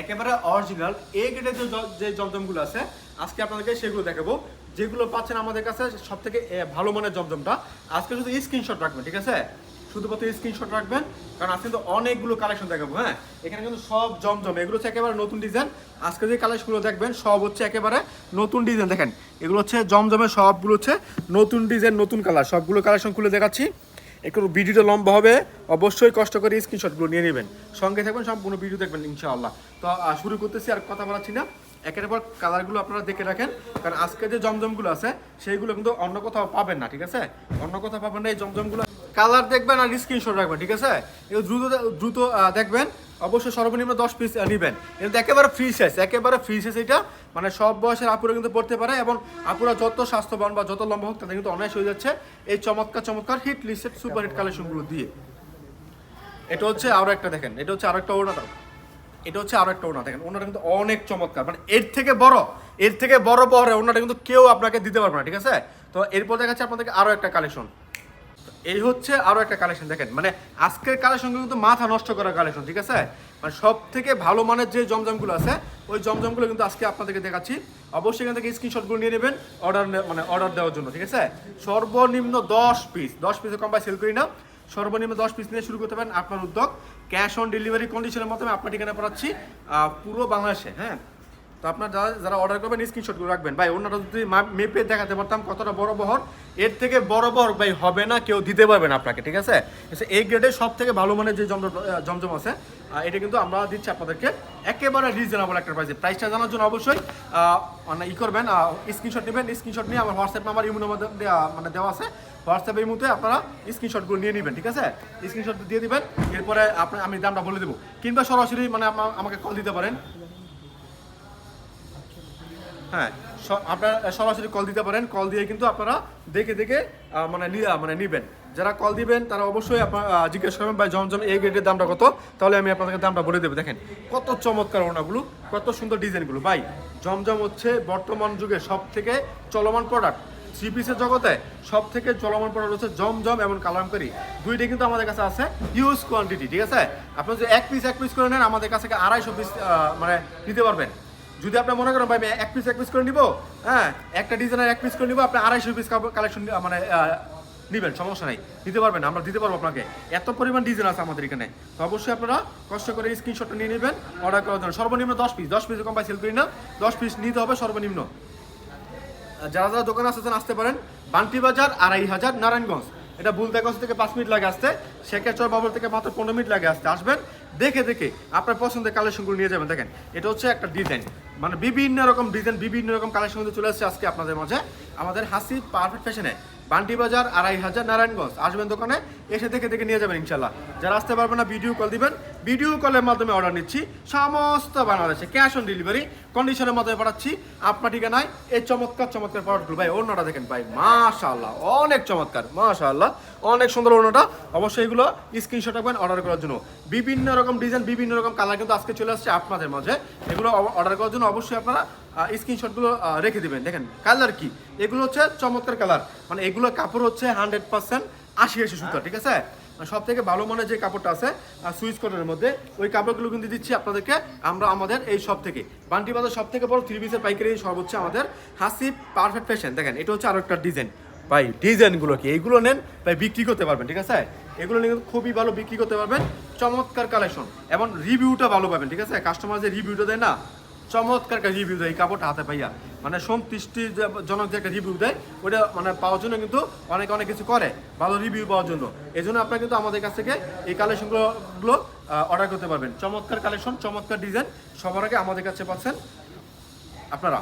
একেবারে অরিজিনাল এ গ্রেডের যে জমজমগুলো আছে, আজকে আপনাদেরকে সেগুলো দেখাবো। যেগুলো পাচ্ছেন আমাদের কাছে সব থেকে ভালো মানের জমজমটা আজকে শুধু স্ক্রিনশট রাখবেন, ঠিক আছে? শুধুমাত্র স্ক্রিনশট রাখবেন, কারণ আজকে কিন্তু অনেকগুলো কালেকশন দেখাবো হ্যাঁ? এখানে কিন্তু সব জমজম, এগুলো হচ্ছে একেবারে নতুন ডিজাইন আজকে যে কালেকশনগুলো দেখবেন, সব হচ্ছে একেবারে নতুন ডিজাইন দেখেন, এগুলো হচ্ছে জমজমের সবগুলো হচ্ছে নতুন ডিজাইন নতুন কালার সবগুলো কালেকশন খুলে দেখাচ্ছি। একটু ভিডিওটা লম্বা হবে, অবশ্যই কষ্ট করে স্ক্রিনশটগুলো নিয়ে নেবেন। সঙ্গে থাকবেন, সম্পূর্ণ ভিডিও দেখবেন, ইনশাআল্লাহ। তো শুরু করতেছি, আর কথা বলাচ্ছি না। একের পর কালারগুলো আপনারা দেখে রাখেন, কারণ আজকে যে জমজমগুলো আছে, সেইগুলো কিন্তু অন্য কোথাও পাবেন না, ঠিক আছে? অন্য কোথাও পাবেন না, এই জমজমগুলো কালার দেখবেন আর স্ক্রিনশট রাখবেন, ঠিক আছে? এগুলো দ্রুত দ্রুত দেখবেন। অবশ্যই সর্বনিম্ন দশ পিস নেবেন। কিন্তু একেবারে ফ্রি সাইজ একেবারে ফ্রি সাইজ এটা। মানে সব বয়সের আপুরা কিন্তু পড়তে পারে এবং আপুরা যত স্বাস্থ্যবান বা যত লম্বা হোক তাদের কিন্তু অনায়াস হয়ে যাচ্ছে। এই চমৎকার চমৎকার হিট লিস্টেড সুপার হিট কালেকশনগুলো দিয়ে। এটা হচ্ছে আরও একটা দেখেন, এটা হচ্ছে আরও একটা ওড়নাটা এটা হচ্ছে আরও একটা ওড়না, দেখেন ওনাটা কিন্তু অনেক চমৎকার। মানে এর থেকে বড়, এর থেকে বড় বড় ওড়নাটা কিন্তু কেউ আপনাকে দিতে পারবে না, ঠিক আছে? তো এরপর দেখাচ্ছে আপনাদেরকে আরও একটা কালেকশন এই হচ্ছে আরও একটা কালেকশন দেখেন মানে আজকের কালেকশন কিন্তু মাথা নষ্ট করা কালেকশন ঠিক আছে? মানে সব থেকে ভালো মানের যে জমজমগুলো আছে ওই জমজমগুলো কিন্তু আজকে আপনাদেরকে দেখাচ্ছি। অবশ্যই এখান থেকে স্ক্রিনশটগুলো নিয়ে নেবেন অর্ডার মানে অর্ডার দেওয়ার জন্য ঠিক আছে? সর্বনিম্ন দশ পিস দশ পিসের কম সেল করি না। সর্বনিম্ন দশ পিস নিয়ে শুরু করতে পারেন আপনার উদ্যোগ। ক্যাশ অন ডেলিভারি কন্ডিশনের মাধ্যমে আপনার ঠিকানা পাঠাচ্ছি আহ, পুরো বাংলাদেশে হ্যাঁ? আপনার যারা যারা অর্ডার করবেন স্ক্রিনশট করে রাখবেন। ভাই অন্যটা যদি মেপে দেখাতে পারতাম কতটা বড় বহর, এর থেকে বড় বহর ভাই হবে না, কেউ দিতে পারবে না আপনাকে, ঠিক আছে? এই গ্রেডের সব থেকে ভালো মানের যে জমজম আছে এটা কিন্তু আমরা দিচ্ছি আপনাদেরকে একেবারে রিজনেবল একটা প্রাইসে প্রাইসটা জানার জন্য অবশ্যই মানে ই করবেন স্ক্রিনশট নেবেন স্ক্রিনশট নিয়ে আমার হোয়াটসঅ্যাপ নাম্বার মধ্যে দেওয়া- মানে দেওয়া আছে। হোয়াটসঅ্যাপে এই মুহূর্তে আপনারা স্ক্রিনশটগুলো নিয়ে নেবেন, ঠিক আছে? স্ক্রিনশট দিয়ে দিবেন, এরপরে আপনার আমি দামটা বলে দেবো। কিংবা সরাসরি মানে আমা- আমাকে কল দিতে পারেন। হ্যাঁ আপনারা সরাসরি কল দিতে পারেন। কল দিয়ে কিন্তু আপনারা দেখে দেখে মানে মানে নিবেন। যারা কল দিবেন, তারা অবশ্যই আপনার জিজ্ঞেস করবেন, ভাই জমজম এই গ্রেডের দামটা কত? তাহলে আমি আপনাদেরকে দামটা বলে দেবো। দেখেন, কত চমৎকার ওনাগুলো কত সুন্দর ডিজাইনগুলো। ভাই, জমজম হচ্ছে বর্তমান যুগে সব থেকে চলমান প্রোডাক্ট থ্রি পিসের জগতে সব থেকে চলমান প্রোডাক্ট হচ্ছে জমজম এবং কালামকারি। দুইটাই কিন্তু আমাদের কাছে আছে ইউজ কোয়ান্টিটি ঠিক আছে? আপনি যদি এক পিস এক পিস করে নেন, আমাদের কাছে আড়াইশো পিস মানে নিতে পারবেন। যদি আপনি মনে করেন, ভাই, আমি এক পিস এক পিস করে নিব হ্যাঁ একটা ডিজাইনের এক পিস করে নিব, আপনি আড়াইশো পিস কালেকশন মানে নিবেন, সমস্যা নাই। দিতে পারবেন, আমরা দিতে পারব আপনাকে। এত পরিমাণ ডিজাইন আছে আমাদের এখানে। তো অবশ্যই আপনারা কষ্ট করে স্ক্রিনশটটা নিয়ে নেবেন অর্ডার করার জন্য। সর্বনিম্ন দশ পিস দশ পিস কম পাই সেল করি না দশ পিস নিতে হবে সর্বনিম্ন। যারা যারা দোকানে আসতেছেন আসতে পারেন। বান্টি বাজার, আড়াই হাজার, নারায়ণগঞ্জ। এটা বুলদাগঞ্জ থেকে পাঁচ মিনিট লাগে আসতে। শেখাচর বাবুর থেকে মাত্র পনেরো মিনিট লাগে আসতে। আসবেন দেখে দেখে আপনার পছন্দের কালেকশনগুলো নিয়ে যাবেন। দেখেন, এটা হচ্ছে একটা ডিজাইন মানে বিভিন্ন রকম ডিজাইন বিভিন্ন রকম কালেকশন চলে আসছে আজকে আপনাদের মাঝে। আমাদের হাসি পারফেক্ট ফ্যাশনে বান্টি বাজার, আড়াই হাজার নারায়ণগঞ্জ। আসবেন দোকানে, এসে দেখে দেখে নিয়ে যাবেন ইনশাল্লাহ। যারা আসতে পারবেন না ভিডিও কল দিবেন। ভিডিও কলের মাধ্যমে অর্ডার নিচ্ছি। সমস্ত বাংলাদেশে ক্যাশ অন ডেলিভারি কন্ডিশনের মাধ্যমে পাঠাচ্ছি। আপনার ঠিকানায় এই চমৎকার চমৎকার প্রোডাক্টগুলো ভাই অন্যটা দেখেন, ভাই, মাশাআল্লাহ, অনেক চমৎকার, মাশাআল্লাহ, অনেক সুন্দর অন্যটা অবশ্যই এগুলো স্ক্রিনশট রাখবেন অর্ডার করার জন্য। বিভিন্ন রকম ডিজাইন বিভিন্ন রকম কালার কিন্তু আজকে চলে আসছে আপনাদের মাঝে। এগুলো অর্ডার করার জন্য অবশ্যই আপনারা স্ক্রিনশটগুলো রেখে দিবেন। দেখেন কালার কি? এগুলো হচ্ছে চমৎকার কালার মানে এগুলো কাপড় হচ্ছে হান্ড্রেড পার্সেন্ট আশি আশি সুতা, ঠিক আছে? সব থেকে ভালো মানের যে কাপড়টা আছে সুইচ কটনের মধ্যে, ওই কাপড়গুলো কিন্তু দিচ্ছি আপনাদেরকে আমরা আমাদের এই সব থেকে বান্টি বাজার সব থেকে বড় থ্রি পিসের পাইকারি সব হচ্ছে আমাদের হাসি পারফেক্ট ফ্যাশন দেখেন, এটা হচ্ছে আরও একটা ডিজাইন ভাই, ডিজাইনগুলো কি? এইগুলো নেন, ভাই, বিক্রি করতে পারবেন, ঠিক আছে? এগুলো নিয়ে খুবই ভালো বিক্রি করতে পারবেন। চমৎকার কালেকশন এবং রিভিউটা ভালো পাবেন, ঠিক আছে? কাস্টমার যে রিভিউটা দেয় না চমৎকার একটা রিভিউ দেয় এই কাপড়টা হাতে পাইয়া। মানে সন্তুষ্টি জনক যে একটা রিভিউ দেয় ওটা মানে পাওয়ার জন্য কিন্তু অনেক অনেক কিছু করে, ভালো রিভিউ পাওয়ার জন্য। এই জন্য আপনারা কিন্তু আমাদের কাছ থেকে এই কালেকশনগুলো অর্ডার করতে পারবেন। চমৎকার কালেকশন চমৎকার ডিজাইন সবার আগে আমাদের কাছে পাচ্ছেন আপনারা।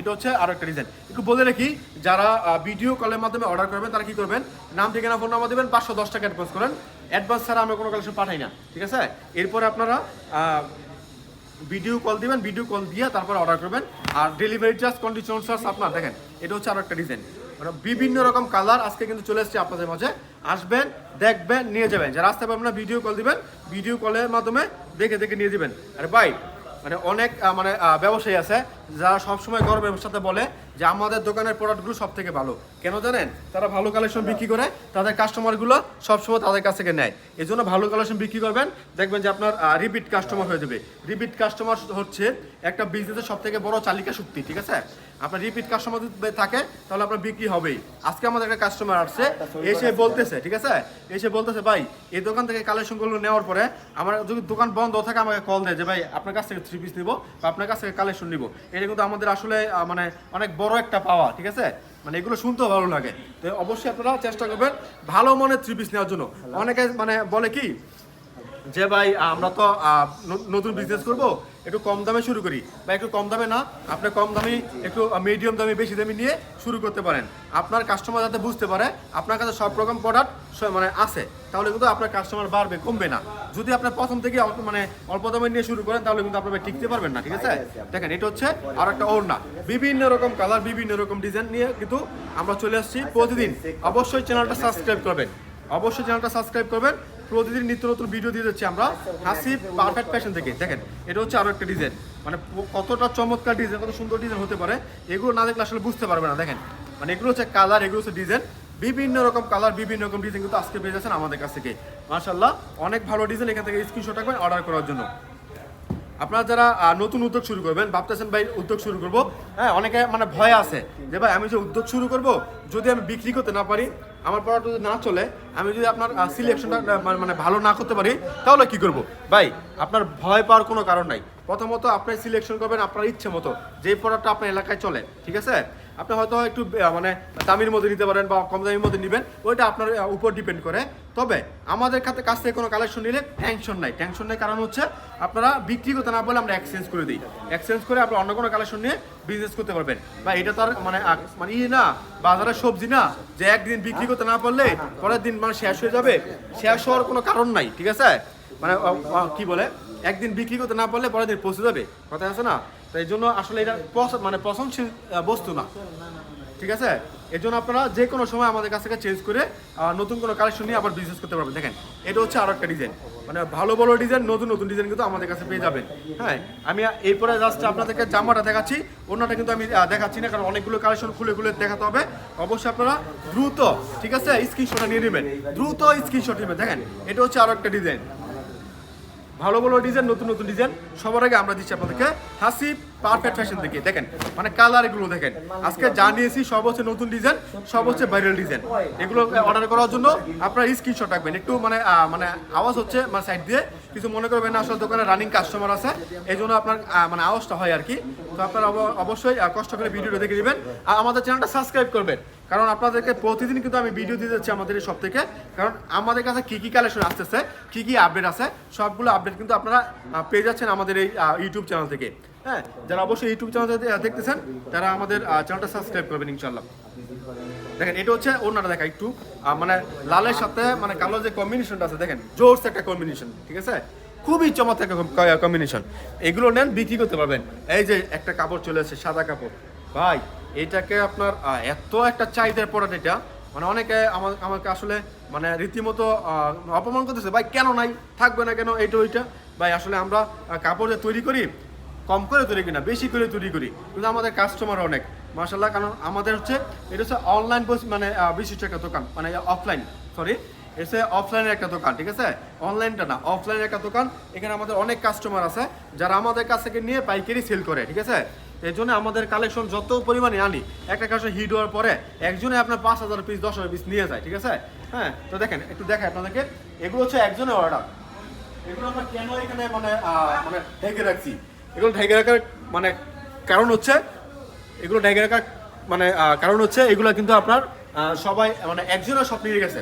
এটা হচ্ছে আরও একটা ডিজাইন একটু বলে রাখি, যারা ভিডিও কলের মাধ্যমে অর্ডার করবেন, তারা কি করবেন? নাম, ঠিকানা ফোন নাম্বার দেবেন, পাঁচশো দশ টাকা অ্যাডভান্স করেন। অ্যাডভান্স ছাড়া আমরা কোনো কালেকশন পাঠাই না, ঠিক আছে? এরপরে আপনারা ভিডিও কল দিবেন ভিডিও কল দিয়ে তারপর অর্ডার করবেন। আর ডেলিভারি চার্জ কন্ডিশন চার্জ আপনার, দেখেন, এটা হচ্ছে আরও একটা ডিজাইন মানে বিভিন্ন রকম কালার আজকে কিন্তু চলে এসছে আপনাদের মাঝে। আসবেন, দেখবেন, নিয়ে যাবেন। যারা আসতে পারবেন না ভিডিও কল দিবেন। ভিডিও কলের মাধ্যমে দেখে দেখে নিয়ে দিবেন আর বাই মানে অনেক মানে ব্যবসায়ী আছে যারা সবসময় গর্বের সাথে বলে যে আমাদের দোকানের প্রোডাক্টগুলো সব থেকে ভালো। কেন জানেন? তারা ভালো কালেকশন বিক্রি করে তাদের কাস্টমারগুলো সবসময় তাদের কাছ থেকে নেয়। এই জন্য ভালো কালেকশন বিক্রি করবেন দেখবেন যে আপনার রিপিট কাস্টমার হয়ে যাবে। রিপিট কাস্টমার হচ্ছে একটা বিজনেসের সব থেকে বড় চালিকা শক্তি ঠিক আছে? আপনার রিপিট কাস্টমার যদি থাকে তাহলে আপনার বিক্রি হবেই। আজকে আমাদের একটা কাস্টমার আসছে এসে বলতেছে ঠিক আছে? এসে বলতেছে ভাই এই দোকান থেকে কালেকশনগুলো নেওয়ার পরে আমার যদি দোকান বন্ধ থাকে আমাকে কল দেয় যে ভাই আপনার কাছ থেকে থ্রি পিস নিবো বা আপনার কাছ থেকে কালেকশন নিবো। এটা কিন্তু আমাদের আসলে মানে অনেক বড় একটা পাওয়া ঠিক আছে? মানে এগুলো শুনতেও ভালো লাগে। তো অবশ্যই আপনারা চেষ্টা করবেন ভালো মনে থ্রি পিস নেওয়ার জন্য। অনেকে মানে বলে কি যে ভাই আমরা তো আহ, নতুন বিজনেস করব একটু কম দামে শুরু করি। বা একটু কম দামে না, আপনি কম দামি, একটু মিডিয়াম দামে, বেশি দামি নিয়ে শুরু করতে পারেন। আপনার কাস্টমার যাতে বুঝতে পারে, আপনার কাছে সব রকম প্রোডাক্ট মানে আছে, তাহলে কিন্তু আপনার কাস্টমার বাড়বে, কমবে না। যদি আপনি প্রথম থেকে মানে অল্প দামে নিয়ে শুরু করেন, তাহলে কিন্তু আপনার টিকতে পারবেন না, ঠিক আছে? দেখেন, এটা হচ্ছে আর একটা ওড়না। বিভিন্ন রকম কালার বিভিন্ন রকম ডিজাইন নিয়ে কিন্তু আমরা চলে আসছি প্রতিদিন। অবশ্যই চ্যানেলটা সাবস্ক্রাইব করবেন। অবশ্যই চ্যানেলটা সাবস্ক্রাইব করবেন। প্রতিদিন নিত্য নতুন ভিডিও দিয়ে যাচ্ছি আমরা। হাসি পারফেক্ট ফ্যাশন থেকে দেখেন, এটা হচ্ছে আরও একটা ডিজাইন মানে কতটা চমৎকার ডিজাইন কত সুন্দর ডিজাইন হতে পারে, এগুলো না দেখলে আসলে বুঝতে পারবে না। দেখেন মানে এগুলো হচ্ছে কালার এগুলো হচ্ছে ডিজাইন বিভিন্ন রকম কালার বিভিন্ন রকম ডিজাইন কিন্তু আজকে পেয়ে যাচ্ছেন আমাদের কাছ থেকে। মার্শাল্লাহ অনেক ভালো ডিজাইন এখান থেকে স্ক্রিনশট রাখবেন অর্ডার করার জন্য। আপনারা যারা নতুন উদ্যোগ শুরু করবেন, ভাবতেছেন ভাই উদ্যোগ শুরু করব হ্যাঁ অনেকে মানে ভয় আছে যে ভাই আমি যে উদ্যোগ শুরু করব, যদি আমি বিক্রি করতে না পারি আমার পড়াটা যদি না চলে, আমি যদি আপনার সিলেকশনটা মানে ভালো না করতে পারি, তাহলে কি করব? ভাই, আপনার ভয় পাওয়ার কোনো কারণ নাই। প্রথমত আপনি সিলেকশন করবেন আপনার ইচ্ছে মতো, যে পড়াটা আপনার এলাকায় চলে, ঠিক আছে? আপনি হয়তো একটু মানে দামির মধ্যে নিতে পারেন বা কম দামির মধ্যে নেবেন, ওইটা আপনার উপর ডিপেন্ড করে। তবে আমাদের কাছে কাছ থেকে কোনো কালেকশন নিলে টেনশন নাই। টেনশন নেই কারণ হচ্ছে আপনারা বিক্রি করতে না বলে আমরা এক্সচেঞ্জ করে দিই। এক্সচেঞ্জ করে আপনার অন্য কোনো কালেকশন নিয়ে বিজনেস করতে পারবেন। বা এটা তো আর মানে মানে ই না বাজারের সবজি না, যে একদিন বিক্রি করতে না পারলে পরের দিন মানে শেষ হয়ে যাবে। শেষ হওয়ার কোনো কারণ নাই, ঠিক আছে? মানে কি বলে? একদিন বিক্রি করতে না পারলে পরের দিন পৌঁছে যাবে। কথা আছে না? তো এই জন্য আসলে এটা মানে পছন্দশীল বস্তু না। ঠিক আছে? এর জন্য আপনারা যে কোনো সময় আমাদের কাছ থেকে চেঞ্জ করে নতুন কোনো কালেকশন নিয়ে আবার বিজনেস করতে পারবেন। দেখেন, এটা হচ্ছে আরও একটা ডিজাইন মানে ভালো ভালো ডিজাইন নতুন নতুন ডিজাইন কিন্তু আমাদের কাছে পেয়ে যাবেন। হ্যাঁ? আমি এরপরে জাস্ট আপনাদেরকে জামাটা দেখাচ্ছি। অন্যটা কিন্তু আমি দেখাচ্ছি না, কারণ অনেকগুলো কালেকশন খুলে খুলে দেখাতে হবে। অবশ্যই আপনারা দ্রুত, ঠিক আছে? স্ক্রিনশটটা নিয়ে নেবেন। দ্রুত স্ক্রিনশট নেবেন। দেখেন, এটা হচ্ছে আরও একটা ডিজাইন ভালো ভালো ডিজাইন নতুন নতুন ডিজাইন সবার আগে আমরা দিচ্ছি আপনাদেরকে হাসি পারফেক্ট ফ্যাশন থেকে দেখেন? মানে কালার এগুলো দেখেন। আজকে জানিয়েছি সব হচ্ছে নতুন ডিজাইন সব হচ্ছে ভাইরাল ডিজাইন এগুলো অর্ডার করার জন্য আপনারা স্ক্রিনশট রাখবেন। একটু মানে মানে আওয়াজ হচ্ছে মানে সাইড দিয়ে। কিছু মনে করবেন না, আসলে দোকানে রানিং কাস্টমার আছে। এই জন্য আপনার মানে আওয়াজটা হয় আর কি। তো আপনারা অবশ্যই কষ্ট করে ভিডিওটা দেখে দিবেন আর আমাদের চ্যানেলটা সাবস্ক্রাইব করবেন। কারণ আপনাদেরকে প্রতিদিন কিন্তু আমি ভিডিও দিয়ে যাচ্ছি আমাদের সব থেকে। কারণ আমাদের কাছে কি কি কালেকশন আসতেছে, কি কি আপডেট আছে, সবগুলো আপডেট কিন্তু আপনারা পেয়ে যাচ্ছেন আমাদের এই ইউটিউব চ্যানেল থেকে। হ্যাঁ যারা অবশ্যই ইউটিউব চ্যানেল দেখতেছেন, তারা আমাদের চ্যানেলটা সাবস্ক্রাইব করবেন ইনশাল্লাহ দেখেন, এটা হচ্ছে অন্যটা দেখা একটু। মানে লালের সাথে মানে কালো যে কম্বিনেশনটা আছে, দেখেন, জোরস একটা কম্বিনেশন ঠিক আছে? খুবই চমৎকার কম্বিনেশন এগুলো নেন, বিক্রি করতে পারবেন। এই যে একটা কাপড় চলে আসছে সাদা কাপড়। ভাই, এটাকে আপনার এত একটা চাহিদার প্রোডাক্ট এটা। মানে অনেকে আমার আমাকে আসলে মানে রীতিমতো অপমান করতেছে, ভাই, কেন নাই? থাকবে না কেন? এইটা, ওইটা। ভাই, আসলে আমরা কাপড় যে তৈরি করি কম করে তৈরি করি না বেশি করে তৈরি করি। কিন্তু আমাদের কাস্টমার অনেক। মার্শাল্লাহ কারণ আমাদের হচ্ছে, এটা হচ্ছে অনলাইন মানে বিশিষ্ট একটা দোকান। মানে অফলাইন সরি এসে অফলাইনের একটা দোকান, ঠিক আছে? অনলাইনটা না অফলাইনের একটা দোকান। এখানে আমাদের অনেক কাস্টমার আছে, যারা আমাদের কাছ থেকে নিয়ে পাইকারি সেল করে, ঠিক আছে? এই জন্য আমাদের কালেকশন যত পরিমাণে আনি, একটা কাছে হিট হওয়ার পরে, একজনে আপনার পাঁচ হাজার পিস দশ হাজার পিস নিয়ে যায়, ঠিক আছে? হ্যাঁ তো দেখেন, একটু দেখেন আপনাদেরকে। এগুলো হচ্ছে একজনের অর্ডার এগুলো আমরা কেন এখানে মানে মানে ঢেকে রাখছি? এগুলো ঢেকে রাখার মানে কারণ হচ্ছে, এগুলো ঢেকে রাখার মানে কারণ হচ্ছে, এগুলো কিন্তু আপনার সবাই মানে একজনের সব নিয়ে গেছে।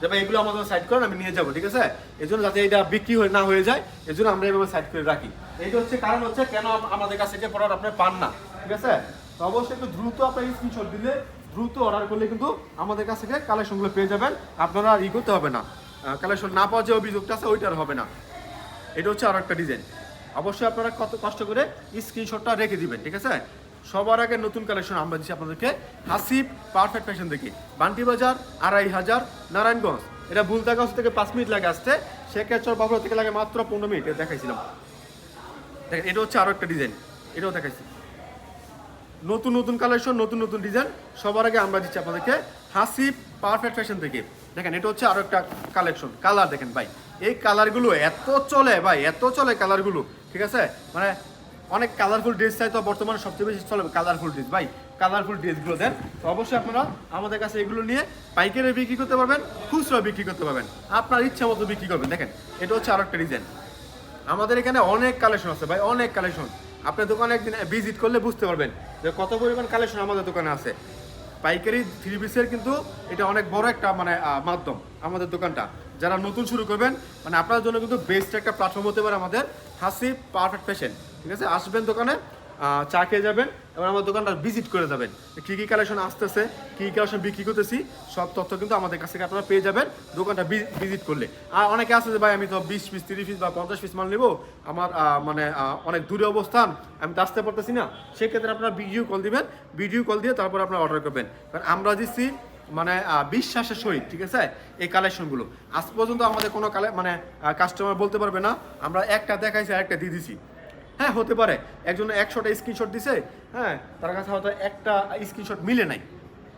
যে ভাই, এগুলো আমাদের সাইড করেন, আমি নিয়ে যাব, ঠিক আছে? এই জন্য যাতে এটা বিক্রি হয়ে, না হয়ে যায় এই জন্য আমরা এভাবে সাইড করে রাখি। এইটা হচ্ছে কারণ হচ্ছে, কেন আমাদের কাছে যে প্রোডাক্ট আপনি পান না, ঠিক আছে? তো অবশ্যই একটু দ্রুত আপনার স্ক্রিনশট দিলে, দ্রুত অর্ডার করলে কিন্তু আমাদের কাছ থেকে কালেকশনগুলো পেয়ে যাবেন। আপনারা আর ই করতে হবে না। কালেকশন না পাওয়ার যে অভিযোগটা আছে ওইটা আর হবে না। এটা হচ্ছে আরও একটা ডিজাইন অবশ্যই আপনারা কত কষ্ট করে স্ক্রিনশটটা রেখে দিবেন, ঠিক আছে? সবার আগে নতুন কালেকশন আমরা দিচ্ছি আপনাদেরকে হাসিব পারফেক্ট ফ্যাশন দেখি। বান্টি বাজার, আড়াই হাজার, নারায়ণগঞ্জ। এটা বুলতাগঞ্জ থেকে পাঁচ মিনিট লাগে আসতে শেখেরচর বাবুরা থেকে লাগে মাত্র পনেরো মিনিট দেখাইছিলাম। দেখেন, এটা হচ্ছে আরও একটা ডিজাইন এটাও দেখাইছি। নতুন নতুন কালেকশন নতুন নতুন ডিজাইন সবার আগে আমরা দিচ্ছি আপনাদেরকে হাসিব পারফেক্ট ফ্যাশন থেকে দেখেন, এটা হচ্ছে আরও একটা কালেকশন কালার দেখেন ভাই। এই কালারগুলো এত চলে ভাই, এত চলে কালারগুলো ঠিক আছে? মানে অনেক কালারফুল ড্রেস চাই তো বর্তমানে সবচেয়ে বেশি চলে কালারফুল ড্রেস ভাই কালারফুল ড্রেসগুলো দেন, তো অবশ্যই আপনারা আমাদের কাছে এগুলো নিয়ে পাইকারি বিক্রি করতে পারবেন, খুচরা বিক্রি করতে পারবেন। আপনার ইচ্ছা মতো বিক্রি করবেন। দেখেন, এটা হচ্ছে আরও একটা ডিজাইন আমাদের এখানে অনেক কালেকশন আছে ভাই, অনেক কালেকশন আপনার দোকানে একদিন ভিজিট করলে বুঝতে পারবেন যে কত পরিমাণ কালেকশন আমাদের দোকানে আছে। পাইকারি থ্রি পিসের কিন্তু এটা অনেক বড় একটা মানে মাধ্যম আমাদের দোকানটা। যারা নতুন শুরু করবেন মানে আপনার জন্য কিন্তু বেস্ট একটা প্ল্যাটফর্ম হতে পারে আমাদের হাসি পারফেক্ট ফ্যাশন ঠিক আছে? আসবেন দোকানে চা খেয়ে যাবেন এবং আমার দোকানটা ভিজিট করে যাবেন। কী কী কালেকশন আসতেছে, কী কী কালেকশন বিক্রি করতেছি, সব তথ্য কিন্তু আমাদের কাছ থেকে আপনারা পেয়ে যাবেন দোকানটা ভিজিট করলে। আর অনেকে আছে যে, ভাই, আমি তো বিশ পিস তিরিশ পিস বা পঞ্চাশ পিস মাল নেব। আমার মানে অনেক দূরে অবস্থান, আমি তো আসতে পারতেছি না। সেক্ষেত্রে আপনারা ভিডিও কল দিবেন ভিডিও কল দিয়ে তারপর আপনারা অর্ডার করবেন। কারণ আমরা দিচ্ছি মানে বিশ্বাসের সহিত, ঠিক আছে? এই কালেকশনগুলো আজ পর্যন্ত আমাদের কোনো কালে মানে কাস্টমার বলতে পারবে না। আমরা একটা দেখাইছি আর একটা দিয়ে দিছি। হ্যাঁ হতে পারে। একজন একশোটা স্ক্রিনশট দিছে হ্যাঁ তার কাছে হয়তো একটা স্ক্রিনশট মিলে নাই।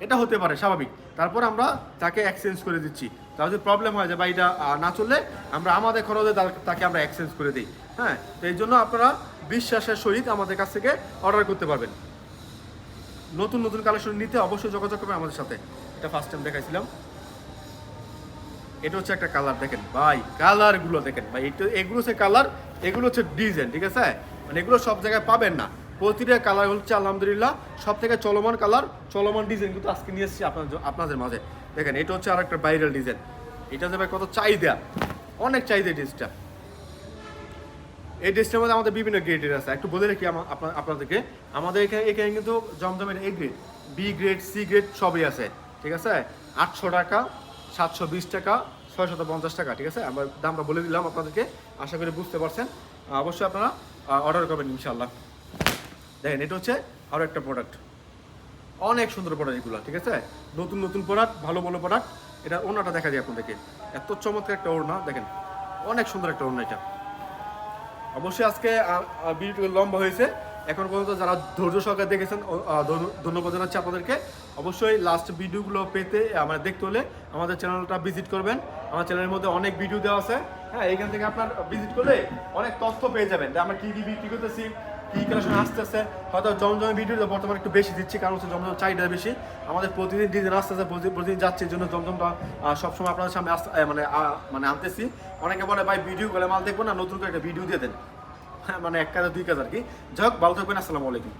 এটা হতে পারে, স্বাভাবিক। তারপর আমরা তাকে এক্সচেঞ্জ করে দিচ্ছি। তার যদি প্রবলেম হয় যে বা এটা না চললে আমরা আমাদের খরচে তাকে আমরা এক্সচেঞ্জ করে দিই। হ্যাঁ তো এই জন্য আপনারা বিশ্বাসের সহিত আমাদের কাছ থেকে অর্ডার করতে পারবেন। নতুন নতুন কালেকশন নিতে অবশ্যই যোগাযোগ করবেন আমাদের সাথে। এটা ফার্স্ট টাইম দেখাইছিলাম। এটা হচ্ছে একটা কালার দেখেন। ভাই কালারগুলো দেখেন। ভাই, এটা, এগুলো হচ্ছে কালার এগুলো হচ্ছে ডিজাইন ঠিক আছে? মানে এগুলো সব জায়গায় পাবেন না। প্রতিটা কালার হচ্ছে আলহামদুলিল্লাহ সব থেকে চলমান কালার চলমান ডিজাইন কিন্তু আজকে নিয়ে এসেছি আপনাদের আপনাদের মাঝে। দেখেন, এটা হচ্ছে আর একটা ভাইরাল ডিজাইন এটা যে ভাই কত চাহিদা, অনেক চাহিদা ড্রেসটা এই ড্রেসটার মধ্যে আমাদের বিভিন্ন গ্রেডের আছে। একটু বলে রাখি আপনাদেরকে, আমাদের এখানে এখানে কিন্তু জমজমের A grade B grade C grade সবই আছে, ঠিক আছে? আটশো টাকা, সাতশো বিশ টাকা, ছয়শত পঞ্চাশ টাকা, ঠিক আছে? আমরা দামটা বলে দিলাম আপনাদেরকে, আশা করি বুঝতে পারছেন। অবশ্যই আপনারা অর্ডার করবেন ইনশাল্লাহ দেখেন, এটা হচ্ছে আরও একটা প্রোডাক্ট অনেক সুন্দর প্রোডাক্ট এগুলো, ঠিক আছে? নতুন নতুন প্রোডাক্ট ভালো ভালো প্রোডাক্ট এটা ওনাটা দেখা যায় আপনাদেরকে। এত চমৎকার একটা ওড়না, দেখেন। অনেক সুন্দর একটা ওড়না এটা। অবশ্যই আজকে ভিডিওটি লম্বা হয়েছে। এখন পর্যন্ত যারা ধৈর্য সহকারে দেখেছেন ধন্যবাদ জানাচ্ছি আপনাদেরকে। অবশ্যই লাস্ট ভিডিওগুলো পেতে আমার দেখতে হলে আমাদের চ্যানেলটা ভিজিট করবেন। আমার চ্যানেলের মধ্যে অনেক ভিডিও দেওয়া আছে। হ্যাঁ এখান থেকে আপনার ভিজিট করলে অনেক তথ্য পেয়ে যাবেন যে আমরা কী কী বিক্রি করতেছি, কী কালেকশন আসতেছে। হয়তো জমজমের ভিডিওটা বর্তমানে একটু বেশি দিচ্ছি, কারণ হচ্ছে জমজম চাহিদা বেশি। আমাদের প্রতিদিন ডিজাইন আসতেছে, প্রতি- প্রতিদিন যাচ্ছে জন্য জমজমটা সবসময় আপনাদের সামনে আসতে মানে মানে আনতেছি। অনেকে বলে, ভাই ভিডিও করে মাল দেখব না, নতুন করে একটা ভিডিও দিয়ে দেন। হ্যাঁ মানে এক কাজ, দুই কাজ আর কি। যাই হোক, ভালো থাকবেন, আসসালামু আলাইকুম।